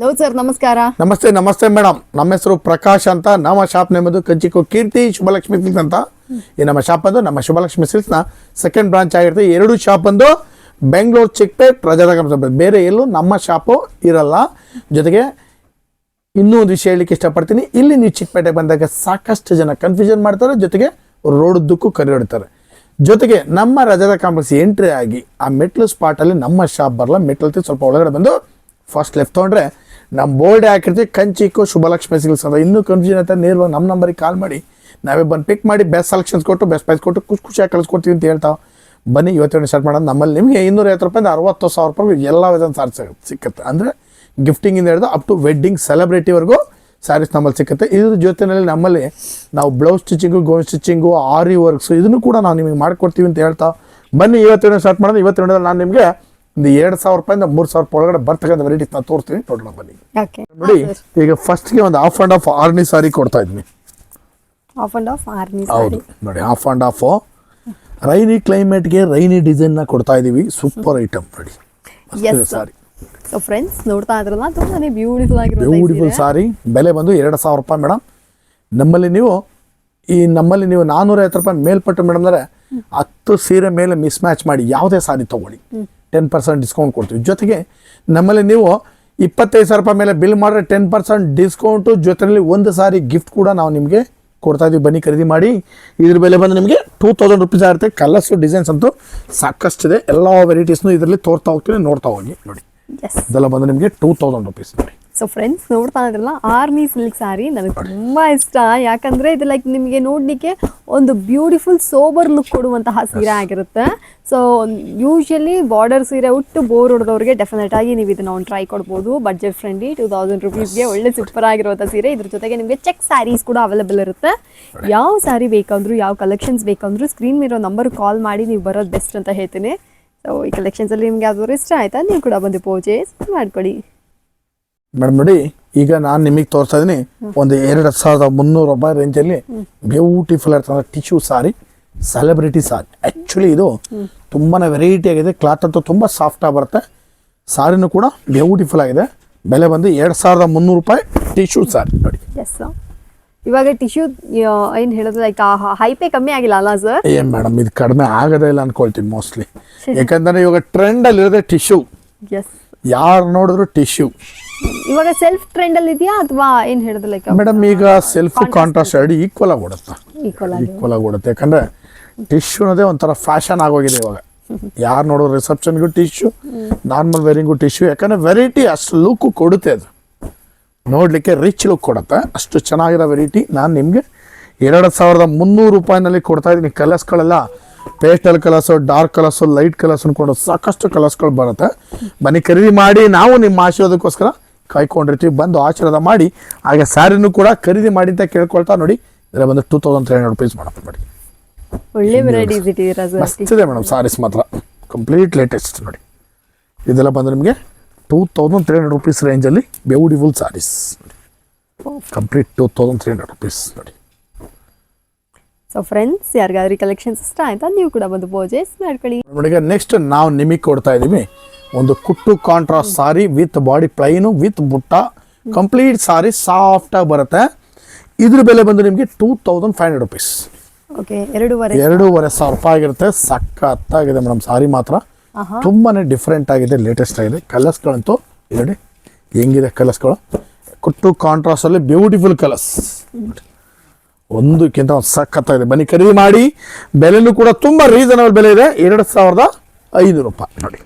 Hello sir ನಮಸ್ಕಾರ ನಮಸ್ತೆ ನಮಸ್ತೆ ಮೇಡಮ್ ನಮ್ಮ ಹೆಸರು ಪ್ರಕಾಶ್ ಅಂತ ನಮ್ಮ ಶಾಪ್ ನೇಮದು ಕಂಚಿಕೋ ಕೀರ್ತಿ ಶುಭಲಕ್ಷ್ಮಿ ಸಿಲ್ಕ್ಸ್ ಅಂತ ಈ ನಮ್ಮ ಶಾಪ್ ಬಂದು ನಮ್ಮ ಶುಭಲಕ್ಷ್ಮಿ ಸಿಲ್ಕ್ಸ್ನ ಸೆಕೆಂಡ್ ಬ್ರಾಂಚ್ ಆಗಿರುತ್ತೆ. ಎರಡು ಶಾಪ್ ಬಂದು ಬೆಂಗಳೂರು ಚಿಕ್ಕಪೇಟ್ ರಜಾದಾಗ ಬೇರೆ ಎಲ್ಲೂ ನಮ್ಮ ಶಾಪು ಇರಲ್ಲ. ಜೊತೆಗೆ ಇನ್ನೂ ಒಂದು ವಿಷಯ ಹೇಳಲಿಕ್ಕೆ ಇಷ್ಟಪಡ್ತೀನಿ. ಇಲ್ಲಿ ನೀವು ಚಿಕ್ಕಪೇಟೆಗೆ ಬಂದಾಗ ಸಾಕಷ್ಟು ಜನ ಕನ್ಫ್ಯೂಷನ್ ಮಾಡ್ತಾರೆ. ಜೊತೆಗೆ ರೋಡದ್ದಕ್ಕೂ ಕರೆ ಹೊಡಿತಾರೆ. ಜೊತೆಗೆ ನಮ್ಮ ರಜದ ಕಾಂಪ್ಲೆಕ್ಸ್ ಎಂಟ್ರಿ ಆಗಿ ಆ ಮೆಟ್ಲು ಸ್ಪಾಟಲ್ಲಿ ನಮ್ಮ ಶಾಪ್ ಬರಲ್ಲ. ಮೆಟ್ಲು ಹತ್ತಿ ಸ್ವಲ್ಪ ಒಳಗಡೆ ಬಂದು ಫಸ್ಟ್ ಲೆಫ್ಟ್ ತೊಗೊಂಡ್ರೆ ನಮ್ಮ ಬೋರ್ಡ್ ಹಾಕಿರ್ತೀವಿ ಕಂಚಿಕ್ಕು ಶುಭಲಕ್ಷ್ಮಿ ಸಿಗಲ್ಸ್ ಅಂತ. ಇನ್ನೂ ಕನ್ಫ್ಯೂಷನ್ ಆಯ್ತಾ ನೇರವಾಗಿ ನಮ್ಮ ನಂಬರಿಗೆ ಕಾಲ್ ಮಾಡಿ. ನಾವೇ ಬಂದು ಪಿಕ್ ಮಾಡಿ ಬೆಸ್ಟ್ ಸೆಲೆಕ್ಷನ್ಸ್ ಕೊಟ್ಟು ಬೆಸ್ಟ್ ಪ್ರೈಸ್ ಕೊಟ್ಟು, ಖುಷಿ ಖುಷಿಯಾಗಿ ಕಳಿಸ್ಕೊಡ್ತೀವಿ ಅಂತ ಹೇಳ್ತಾವ. ಬನ್ನಿ, ಇವತ್ತೇ ಸ್ಟಾರ್ಟ್ ಮಾಡೋದು ನಮ್ಮಲ್ಲಿ ನಿಮಗೆ ಇನ್ನೂರೈವತ್ತು ರೂಪಾಯಿಂದ ಅರವತ್ತು ಸಾವಿರ ರೂಪಾಯಿ ಎಲ್ಲ ವಿಧಾನ ಸಾರಿ ಸಿಕ್ಕುತ್ತೆ. ಅಂದರೆ ಗಿಫ್ಟಿಂಗಿಂದ ಹಿಡಿದು ಅಪ್ ಟು ವೆಡ್ಡಿಂಗ್ ಸೆಲೆಬ್ರಿಟಿವರೆಗೂ ಸ್ಯಾರೀಸ್ ನಮ್ಮಲ್ಲಿ ಸಿಕ್ಕುತ್ತೆ. ಇದ್ರ ಜೊತೆಯಲ್ಲಿ ನಮ್ಮಲ್ಲಿ ನಾವು ಬ್ಲೌಸ್ ಸ್ಟಿಚಿಂಗು ಗೋನ್ ಸ್ಟಿಚಿಂಗು ಆರಿ ವರ್ಕ್ಸು ಇದನ್ನು ಕೂಡ ನಾವು ನಿಮಗೆ ಮಾಡಿಕೊಡ್ತೀವಿ ಅಂತ ಹೇಳ್ತಾ ಬನ್ನಿ, ಇವತ್ತೇ ಸ್ಟಾರ್ಟ್ ಮಾಡೋದು ಇವತ್ತೇ ನಾನು ನಿಮಗೆ ಒಂದು ಎರಡು ಸಾವಿರ ರೂಪಾಯಿಂದ ಮೂರು ಸಾವಿರ ರೂಪಾಯಿ ಒಳಗಡೆ ಬರ್ತಕ್ಕಂಥ ವೆರೈಟೀಸ್ ನಾನು ತೋರಿಸ್ತೀನಿ ನೋಡೋಣ ಬನ್ನಿ. ಓಕೆ. ನೋಡಿ ಈಗ ಫಸ್ಟ್ಗೆ ಒಂದು half and half Arni sari ಕೊಡ್ತಾ ಇದ್ವಿ ಆಫ್ ಅಂಡ್ ಆಫ್ ಆರ್ನಿ ಹೌದು. ನೋಡಿ ಆಫ್ ಆ್ಯಂಡ್ ಆಫ್ ರೈನಿ ಕ್ಲೈಮೇಟ್ಗೆ ರೈನಿ ಡಿಸೈನ್ನ ಕೊಡ್ತಾ ಇದ್ದೀವಿ ಸೂಪರ್ ಐಟಮ್ ನೋಡಿ. ಸಾರಿ. ಸೊ ಫ್ರೆಂಡ್ಸ್ ನೋಡ್ತಾ ಇದ್ರಲ್ಲ ತುಂಬಾನೇ ಬ್ಯೂಟಿಫುಲ್ ಆಗಿದೆ ಬ್ಯೂಟಿಫುಲ್ ಸಾರಿ. ಬೆಲೆ ಬಂದು ಎರಡು ಸಾವಿರ ರೂಪಾಯಿ ಮೇಡಮ್ ನಮ್ಮಲ್ಲಿ ನೀವು ಈ ನಮ್ಮಲ್ಲಿ ನೀವು ನಾನ್ನೂರೈವತ್ತು ರೂಪಾಯಿ ಮೇಲ್ಪಟ್ಟು ಮೇಡಮ್ ಅಂದರೆ ಹತ್ತು ಸೀರೆ ಮೇಲೆ ಮಿಸ್ ಮ್ಯಾಚ್ ಮಾಡಿ ಯಾವುದೇ ಸಾರಿ ತೊಗೊಳ್ಳಿ. ಟೆನ್ ಪರ್ಸೆಂಟ್ ಡಿಸ್ಕೌಂಟ್ ಕೊಡ್ತೀವಿ. ಜೊತೆಗೆ ನಮ್ಮಲ್ಲಿ ನೀವು ಇಪ್ಪತ್ತೈದು ಸಾವಿರ ರೂಪಾಯಿ ಮೇಲೆ ಬಿಲ್ ಮಾಡಿದ್ರೆ ಟೆನ್ ಪರ್ಸೆಂಟ್ ಡಿಸ್ಕೌಂಟು ಜೊತೆಯಲ್ಲಿ ಒಂದು ಸಾರಿ ಗಿಫ್ಟ್ ಕೂಡ ನಾವು ನಿಮಗೆ ಕೊಡ್ತಾ ಇದೀವಿ. ಬನ್ನಿ ಖರೀದಿ ಮಾಡಿ. ಇದ್ರ ಬೆಲೆ ಬಂದು ನಿಮಗೆ ಟೂ ತೌಸಂಡ್ ರುಪೀಸ್ ಆಗುತ್ತೆ. ಕಲರ್ಸು ಡಿಸೈನ್ಸ್ ಅಂತೂ ಸಾಕಷ್ಟಿದೆ ಎಲ್ಲ ವೆರೈಟೀಸ್ನು ಇದರಲ್ಲಿ ತೋರ್ತಾ ಹೋಗ್ತೀನಿ ನೋಡ್ತಾ ಹೋಗಿ. ನೋಡಿ. ಇದೆಲ್ಲ ಬಂದು ನಿಮಗೆ ಟೂ ತೌಸಂಡ್ ರುಪೀಸ್ ನೋಡಿ. ಸೊ ಫ್ರೆಂಡ್ಸ್ ನೋಡ್ತಾ ಇದ್ರಲ್ಲ ಆರ್ಮಿ ಸಿಲ್ಕ್ ಸ್ಯಾರಿ ನನಗೆ ತುಂಬ ಇಷ್ಟ. ಯಾಕಂದ್ರೆ ಇದು ಲೈಕ್ ನಿಮಗೆ ನೋಡಲಿಕ್ಕೆ ಒಂದು ಬ್ಯೂಟಿಫುಲ್ ಸೋಬರ್ ಲುಕ್ ಕೊಡುವಂತಹ ಸೀರೆ ಆಗಿರುತ್ತೆ. ಸೊ ಯೂಶಲಿ ಬಾರ್ಡರ್ ಸೀರೆ ಉಟ್ಟು ಬೋರ್ ಹೊಡೆದವ್ರಿಗೆ ಡೆಫಿನೆಟ್ ಆಗಿ ನೀವು ಇದನ್ನ ಒಂದು ಟ್ರೈ ಕೊಡ್ಬೋದು. ಬಡ್ಜೆಟ್ ಫ್ರೆಂಡ್ಲಿ ಟೂ ತೌಸಂಡ್ ರುಪೀಸ್ಗೆ ಒಳ್ಳೆ ಸೂಪರ್ ಆಗಿರುವಂಥ ಸೀರೆ. ಇದ್ರ ಜೊತೆಗೆ ನಿಮಗೆ ಚೆಕ್ ಸ್ಯಾರೀಸ್ ಕೂಡ ಅವೈಲೇಬಲ್ ಇರುತ್ತೆ. ಯಾವ ಸ್ಯಾರಿ ಬೇಕಂದ್ರು ಯಾವ ಕಲೆಕ್ಷನ್ಸ್ ಬೇಕಂದ್ರು ಸ್ಕ್ರೀನ್ ಇರೋ ನಂಬರ್ ಕಾಲ್ ಮಾಡಿ ನೀವು ಬರೋದು ಬೆಸ್ಟ್ ಅಂತ ಹೇಳ್ತೀನಿ. ಸೊ ಈ ಕಲೆಕ್ಷನ್ಸಲ್ಲಿ ನಿಮ್ಗೆ ಯಾವ್ದಾದ್ರು ಇಷ್ಟ ಆಯ್ತಾ ನೀವು ಕೂಡ ಬಂದು ಪರ್ಚೇಸ್ ಮಾಡ್ಕೊಳ್ಳಿ ಮೇಡಮ್ ನೋಡಿ ಈಗ ನಾನು ನಿಮಗೆ ತೋರಿಸ್ತಾ ಇದೀನಿ ಒಂದು ಎರಡು ಸಾವಿರದ ಮುನ್ನೂರು ರೂಪಾಯಿ ರೇಂಜಲ್ಲಿ ಬ್ಯೂಟಿಫುಲ್ ಆಗಿರ್ತಕ್ಕಂಥ tissue sari celebrity sari actually ಇದು ತುಂಬಾ ವೆರೈಟಿ ಆಗಿದೆ ಕ್ಲಾತ್ ಅಂತೂ ತುಂಬ ಸಾಫ್ಟಾಗಿ ಬರುತ್ತೆ. ಸಾರಿನೂ ಕೂಡ ಬ್ಯೂಟಿಫುಲ್ ಆಗಿದೆ. ಬೆಲೆ ಬಂದು ಎರಡು ಸಾವಿರದ ಮುನ್ನೂರು ರೂಪಾಯಿ ಟಿಶ್ಯೂ ಸಾರಿ ನೋಡಿ. ಎಸ್ ಇವಾಗ ಟಿಶ್ಯೂ ಏನು ಹೇಳೋದು? ಲೈಕ್ ಹೈಪೇ ಕಮ್ಮಿ ಆಗಿಲ್ಲ ಅಲ್ಲ ಸರ್ ಏ ಮೇಡಮ್ ಇದು ಕಡಿಮೆ ಆಗೋದೇ ಇಲ್ಲ ಅನ್ಕೊಳ್ತೀನಿ ಮೋಸ್ಟ್ಲಿ ಯಾಕಂದರೆ ಇವಾಗ ಟ್ರೆಂಡಲ್ಲಿ ಇರೋದೇ ಟಿಶ್ಯೂ ಎಸ್ ಯಾರು ನೋಡಿದ್ರು ಟಿಶ್ಯೂ ಇವಾಗ ಸೆಲ್ಫ್ ಟ್ರೆಂಡ್ ಅಲ್ಲಿ ಇದೆಯಾ ಅಥವಾ ಏನ್ ಹೇಳಿದ್ರೆ ಲೈಕ್ ಮೇಡಮ್ ಈಗ ಸೆಲ್ಫ್ ಕಾಂಟ್ರಾಸ್ಟ್ ಎರಡು ಈಕ್ವಲ್ ಆಗಿ ಓಡುತ್ತೆ. ಈಕ್ವಲ್ ಆಗಿ. ಈಕ್ವಲ್ ಆಗಿ ಓಡುತ್ತೆ. ಯಾಕಂದ್ರೆ ಟಿಶ್ಯೂ ಅನ್ನೋದೇ ಒಂಥರ ಫ್ಯಾಷನ್ ಆಗೋಗಿದೆ ಇವಾಗ. ಯಾರು ನೋಡೋ ರಿಸೆಪ್ಷನ್ಗೂ ಟಿಶ್ಯೂ ನಾರ್ಮಲ್ ವೇರಿಂಗು ಟಿಶ್ಯೂ ಯಾಕಂದ್ರೆ ವೆರೈಟಿ ಅಷ್ಟು ಲುಕ್ ಕೊಡುತ್ತೆ ಅದು. ನೋಡಲಿಕ್ಕೆ ರಿಚ್ ಲುಕ್ ಕೊಡುತ್ತೆ. ಅಷ್ಟು ಚೆನ್ನಾಗಿರೋ ವೆರೈಟಿ ನಾನು ನಿಮಗೆ ಎರಡು ಸಾವಿರದ ಮುನ್ನೂರು ರೂಪಾಯಿನಲ್ಲಿ ಕೊಡ್ತಾ ಇದ್ದೀನಿ. ಕಲರ್ಸ್ಗಳೆಲ್ಲ pastel colours dark colours light colours ಅನ್ಕೊಂಡು ಸಾಕಷ್ಟು ಕಲರ್ಸ್ಗಳು ಬರುತ್ತೆ. ಬನ್ನಿ ಖರೀದಿ ಮಾಡಿ ನಾವು ನಿಮ್ಮ ಆಶೀರ್ವಾದಕ್ಕೋಸ್ಕರ ಕಾಯ್ಕೊಂಡಿರ್ತೀವಿ ಬಂದು ಆಶೀರ್ವಾದ ಮಾಡಿ ಹಾಗೆ ಸ್ಯಾರಿನೂ ಕೂಡ ಖರೀದಿ ಮಾಡಿ ಅಂತ ಕೇಳ್ಕೊಳ್ತಾ ನೋಡಿ. ಇದರ ಬಂದು two thousand three hundred rupees ಮಾಡಪ್ಪ ನೋಡಿ. ಒಳ್ಳೆ ವೆರೈಟೀಸ್ ಮಸ್ತ್ ಇದೆ ಮೇಡಮ್ ಸಾರೀಸ್ ಮಾತ್ರ. ಕಂಪ್ಲೀಟ್ ಲೇಟೆಸ್ಟ್ ನೋಡಿ. ಇದೆಲ್ಲ ಬಂದು ನಿಮಗೆ two thousand three hundred rupees ರೇಂಜಲ್ಲಿ beautiful saris complete two thousand three hundred rupees ನೋಡಿ. ಸೊ ಫ್ರೆಂಡ್ಸ್ ಯಾರಿಗಾದ್ರೂ ಕಲೆಕ್ಷನ್ಸ್ ಇಷ್ಟ ಆಯ್ತಾ ನೀವು ಕೂಡ ಬಂದು ಪರ್ಚೇಸ್ ಮಾಡ್ಕೊಳ್ಳಿ. ನೋಡಿ ನೆಕ್ಸ್ಟ್ ನಾವು ನಿಮಗೆ ಕೊಡ್ತಾ ಇದ್ದೀವಿ. ಒಂದು ಕುಟ್ಟು contrast sari with body plain with ಬುಟ್ಟ ಕಂಪ್ಲೀಟ್ ಸಾರಿ ಸಾಫ್ಟಾಗಿ ಬರುತ್ತೆ. ಇದ್ರ ಬೆಲೆ ಬಂದು ನಿಮಗೆ two thousand five hundred rupees okay ಎರಡೂವರೆ ಸಾವಿರ. ರೂಪಾಯಿ ಆಗಿರುತ್ತೆ. ಸಖತ್ತಾಗಿದೆ ಮೇಡಮ್ ಸಾರಿ ಮಾತ್ರ. ತುಂಬಾನೇ ಡಿಫ್ರೆಂಟ್ ಆಗಿದೆ ಲೇಟೆಸ್ಟ್ ಆಗಿದೆ. ಕಲರ್ಸ್ಗಳಂತೂ ನೋಡಿ ಹೆಂಗಿದೆ ಕಲರ್ಸ್ಗಳು ಕುಟ್ಟು ಕಾಂಟ್ರಾಸ್ಟ್ ಅಲ್ಲಿ ಬ್ಯೂಟಿಫುಲ್ ಕಲರ್ಸ್ ಒಂದಕ್ಕಿಂತ ಒಂದು ಸಖತ್ತಾಗಿದೆ. ಬನ್ನಿ ಖರೀದಿ ಮಾಡಿ. ಬೆಲೆನೂ ಕೂಡ ತುಂಬಾ ರೀಸನಬಲ್ ಬೆಲೆ ಇದೆ. ಎರಡು ಸಾವಿರದ ಐನೂರು ರೂಪಾಯಿ. ನೋಡಿ.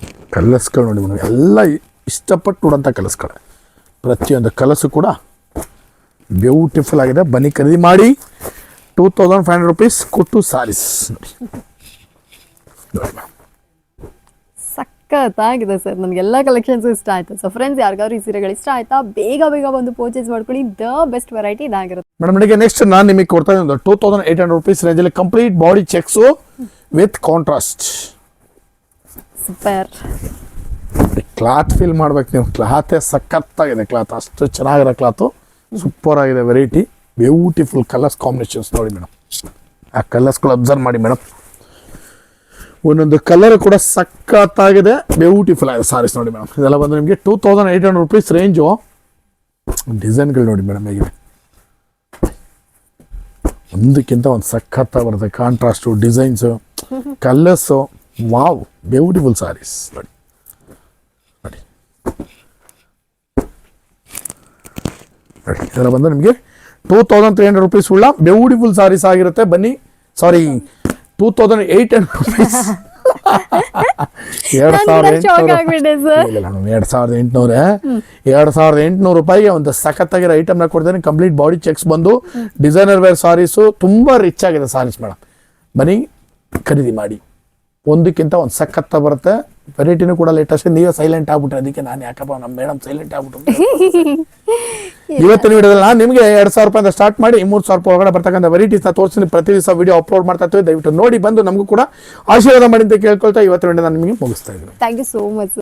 ವಾವ್ ಕಲರ್ಸ್ಗಳು ನೋಡಿ ಮೇಡಮ್ ಎಲ್ಲ ಇಷ್ಟಪಟ್ಟು ನೋಡೋಂಥ ಕಲರ್ಸ್ಗಳು ಪ್ರತಿಯೊಂದು ಕಲಸು ಕೂಡ ಬ್ಯೂಟಿಫುಲ್ ಆಗಿದೆ. ಬನ್ನಿ ಖರೀದಿ ಮಾಡಿ. Two thousand five hundred rupees ಕೊಟ್ಟು ಸಾರೀಸ್ ನೋಡಿ. ಸಖತ್ತಾಗಿದೆ ಸರ್. ನನಗೆಲ್ಲ ಕಲೆಕ್ಷನ್ಸ್ ಇಷ್ಟ ಆಯ್ತು. ಸೊ ಫ್ರೆಂಡ್ಸ್ ಯಾರಿಗಾದ್ರೂ ಈ ಸೀರೆಗಳು ಇಷ್ಟ ಆಯ್ತಾ ಬೇಗ ಬೇಗ ಬಂದು ಪರ್ಚೇಸ್ ಮಾಡ್ಕೊಳ್ಳಿ. ದ ಬೆಸ್ಟ್ ವೆರೈಟಿ ಇದಾಗಿರುತ್ತೆ. ಮೇಡಮ್ ನನಗೆ ನೆಕ್ಸ್ಟ್ ನಾನು ನಿಮಗೆ ಕೊಡ್ತಾ ಇದ್ದೀನಿ two thousand eight hundred rupees ರೇಂಜಲ್ಲಿ complete body checks with contrast super cloth feel ಮಾಡ್ಬೇಕು ನೀವು. ಕ್ಲಾತೇ ಸಖತ್ತಾಗಿದೆ ಕ್ಲಾತ್ ಅಷ್ಟು ಚೆನ್ನಾಗಿರೋ ಕ್ಲಾತು ಸೂಪರ್ ಆಗಿದೆ ವೆರೈಟಿ ಬ್ಯೂಟಿಫುಲ್ ಕಲರ್ಸ್ ಕಾಂಬಿನೇಷನ್ಸ್ ನೋಡಿ ಮೇಡಮ್ ಆ ಕಲರ್ಸ್ಗಳು ಅಬ್ಸರ್ವ್ ಮಾಡಿ ಮೇಡಮ್ ಒಂದೊಂದು ಕಲರ್ ಕೂಡ ಸಖತ್ತಾಗಿದೆ. ಬ್ಯೂಟಿಫುಲ್ ಆಗಿದೆ ಸಾರೀಸ್ ನೋಡಿ ಮೇಡಮ್ ಇದೆಲ್ಲ ಬಂದು ನಿಮಗೆ two thousand eight hundred rupees range ಡಿಸೈನ್ಗಳು ನೋಡಿ ಮೇಡಮ್ ಹೇಗಿದೆ. ಒಂದಕ್ಕಿಂತ ಒಂದು ಸಖತ್ತಾಗಿ ಬರುತ್ತೆ. Contrast designs colours wow beautiful saris ನೋಡಿ. ನೋಡಿ. ನೋಡಿ ಇದೆಲ್ಲ ಬಂದು ನಿಮಗೆ two thousand three hundred rupees ಉಳ್ಳ ಬ್ಯೂಟಿಫುಲ್ ಸಾರೀಸ್ ಆಗಿರುತ್ತೆ. ಬನ್ನಿ. Sari two thousand eight hundred rupees ಎರಡು ಸಾವಿರದ ಎರಡು ಸಾವಿರದ ಎಂಟುನೂರ? ಎರಡು ಸಾವಿರದ ಎಂಟುನೂರು ರೂಪಾಯಿಗೆ ಒಂದು ಸಖತ್ತಾಗಿರೋ ಐಟಮ್ನ ಕೊಡ್ತೇನೆ. ಕಂಪ್ಲೀಟ್ ಬಾಡಿ ಚೆಕ್ಸ್ ಬಂದು ಡಿಸೈನರ್ ವೇರ್ ಸಾರೀಸು ತುಂಬ ರಿಚ್ ಆಗಿದೆ ಸಾರೀಸ್ ಮೇಡಮ್ ಬನ್ನಿ ಖರೀದಿ ಮಾಡಿ. ಒಂದಕ್ಕಿಂತ ಒಂದು ಸಖತ್ತ ಬರುತ್ತೆ. ವೆರೈಟಿನೂ ಕೂಡ ಲೇಟೆಸ್ಟ್ ನೀವೇ ಸೈಲೆಂಟ್ ಆಗ್ಬಿಟ್ರೆ. ಅದಕ್ಕೆ ನಾನು ಯಾಕಪ್ಪ ನಮ್ಮ ಮೇಡಮ್ ಸೈಲೆಂಟ್ ಆಗ್ಬಿಟ್ಟು ಇವತ್ತಿನ ವಿಡಿಯೋದಲ್ಲಿ ನಾನು ನಿಮಗೆ ಎರಡು ಸಾವಿರ ರೂಪಾಯಿಂದ ಸ್ಟಾರ್ಟ್ ಮಾಡಿ ಮೂರು ಸಾವಿರ ರೂಪಾಯಿ ಒಳಗಡೆ ಬರ್ತಕ್ಕಂಥ ವೆರೈಟೀಸ್ನ ತೋರಿಸ್ತೀನಿ. ಪ್ರತಿ ದಿವಸ ವಿಡಿಯೋ ಅಪ್ಲೋಡ್ ಮಾಡ್ತಾ ಇರ್ತೀವಿ. ದಯವಿಟ್ಟು ನೋಡಿ ಬಂದು ನಮಗೂ ಕೂಡ ಆಶೀರ್ವಾದ ಮಾಡಿ ಅಂತ ಕೇಳ್ಕೊಳ್ತಾ ಇವತ್ತಿನ ವಿಡಿಯೋ ನಾನು ನಿಮಗೆ ಮುಗಿಸ್ತಾ ಇದ್ದೀನಿ. Thank you so much